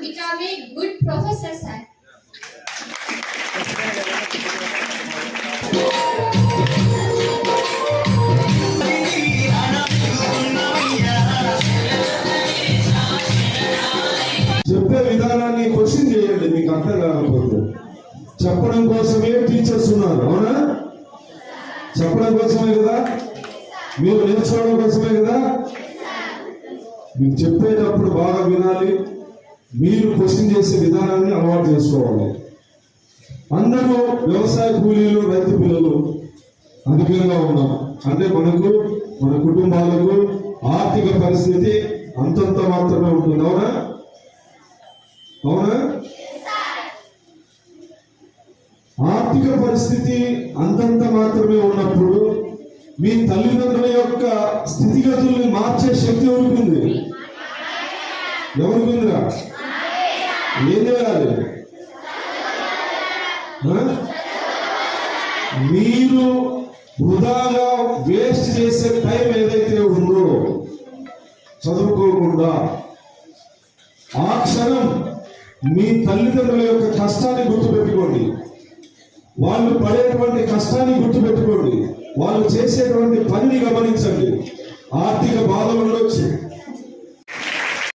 becoming good professors. sir. చెప్పే విధానాన్ని question చేయండి మీకు అర్థం కాకపోతే చెప్పడం కోసమే టీచర్స్ ఉన్నారు అవునా చెప్పడం కోసమే కదా మీరు నేర్చుకోవడం కోసమే కదా మీకు చెప్పేటప్పుడు బాగా వినాలి మీరు క్వశ్చన్ చేసే విధానాన్ని అలవాటు చేసుకోవాలి. అందరూ వ్యవసాయ కూలీలు రైతు పిల్లలు అధికంగా ఉన్నాం అంటే మనకు మన కుటుంబాలకు ఆర్థిక పరిస్థితి అంతంత మాత్రమే ఉంటుంది. అవునా? అవునా? ఆర్థిక పరిస్థితి అంతంత మాత్రమే ఉన్నప్పుడు మీ తల్లిదండ్రుల యొక్క స్థితిగతుల్ని మార్చే శక్తి ఎవరికి ఉంది? ఎవరికి ఉందిరా? ఏం చేయాలి మీరు వృధాగా వేస్ట్ చేసే టైం ఏదైతే ఉందో చదువుకోకుండా ఆ క్షణం మీ తల్లిదండ్రుల యొక్క కష్టాన్ని గుర్తుపెట్టుకోండి. వాళ్ళు పడేటువంటి కష్టాన్ని గుర్తుపెట్టుకోండి. వాళ్ళు చేసేటువంటి పనిని గమనించండి. ఆర్థిక బాధలు ఉండొచ్చు.